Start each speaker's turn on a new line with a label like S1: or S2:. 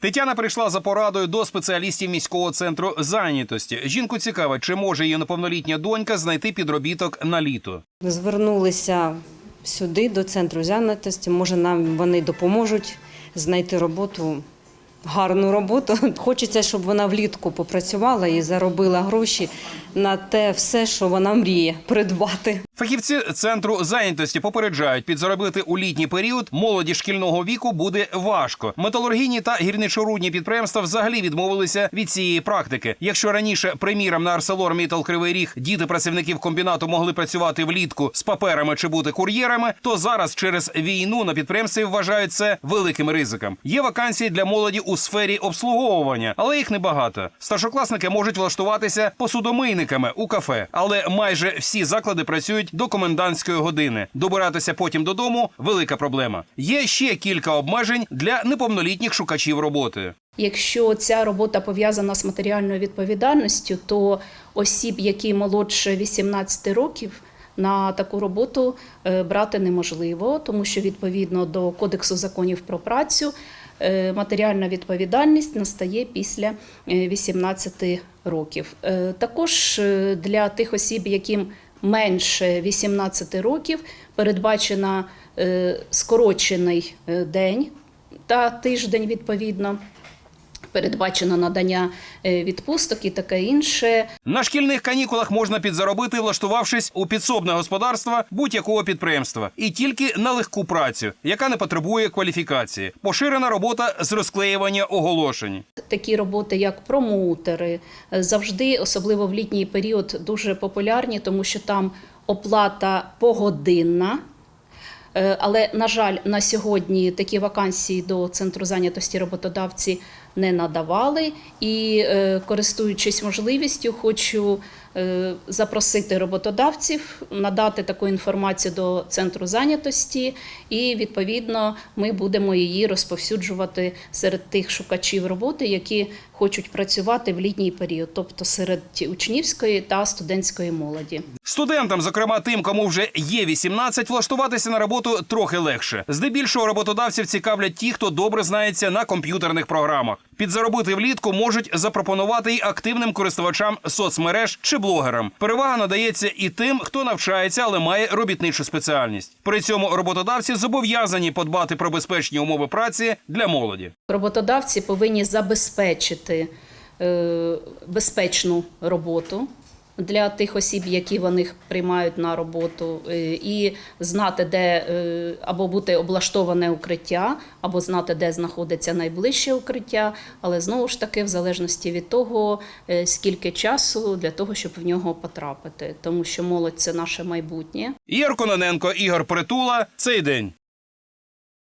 S1: Тетяна прийшла за порадою до спеціалістів міського центру зайнятості. Жінку цікаво, чи може її неповнолітня донька знайти підробіток на літо.
S2: Звернулися сюди, до центру зайнятості. Може, нам вони допоможуть знайти роботу, гарну роботу. Хочеться, щоб вона влітку попрацювала і заробила гроші на те все, що вона мріє придбати.
S1: Фахівці центру зайнятості попереджають, підзаробити у літній період молоді шкільного віку буде важко. Металургійні та гірничорудні підприємства взагалі відмовилися від цієї практики. Якщо раніше, приміром, на Арселор Мітал Кривий Ріг діти працівників комбінату могли працювати влітку з паперами чи бути кур'єрами, то зараз через війну на підприємстві вважають це великим ризиком. Є вакансії для молоді у сфері обслуговування, але їх небагато. Старшокласники можуть влаштуватися посудомийниками у кафе, але майже всі заклади працюють до комендантської години. Добиратися потім додому велика проблема. Є ще кілька обмежень для неповнолітніх шукачів роботи.
S3: Якщо ця робота пов'язана з матеріальною відповідальністю, то осіб, які молодше 18 років, на таку роботу е, брати неможливо, тому що відповідно до Кодексу законів про працю е, матеріальна відповідальність настає після е, 18 років. Е, Також е, для тих осіб, яким менше 18 років, передбачена е, скорочений е, день та тиждень відповідно. Передбачено надання е, відпусток і таке інше.
S1: На шкільних канікулах можна підзаробити, влаштувавшись у підсобне господарство будь-якого підприємства, і тільки на легку працю, яка не потребує кваліфікації. Поширена робота з розклеювання оголошень.
S3: Такі роботи, як промоутери, е, завжди, особливо в літній період, дуже популярні, тому що там оплата погодинна. Е, Але, на жаль, на сьогодні такі вакансії до центру зайнятості роботодавці не надавали. І, е, користуючись можливістю, хочу запросити роботодавців надати таку інформацію до центру зайнятості, і відповідно ми будемо її розповсюджувати серед тих шукачів роботи, які хочуть працювати в літній період, тобто серед учнівської та студентської молоді.
S1: Студентам, зокрема тим, кому вже є 18, влаштуватися на роботу трохи легше. Здебільшого роботодавців цікавлять ті, хто добре знається на комп'ютерних програмах. Підзаробити влітку можуть запропонувати й активним користувачам соцмереж чи блогерам. Перевага надається і тим, хто навчається, але має робітничу спеціальність. При цьому роботодавці зобов'язані подбати про безпечні умови праці для молоді.
S3: Роботодавці повинні забезпечити е, безпечну роботу для тих осіб, які вони приймають на роботу, е, і знати, де е, або бути облаштоване укриття, або знати, де знаходиться найближче укриття, але знову ж таки, в залежності від того, е, скільки часу для того, щоб в нього потрапити, тому що молодь це наше майбутнє.
S1: Ігор Кононенко, Ігор Притула. Цей день.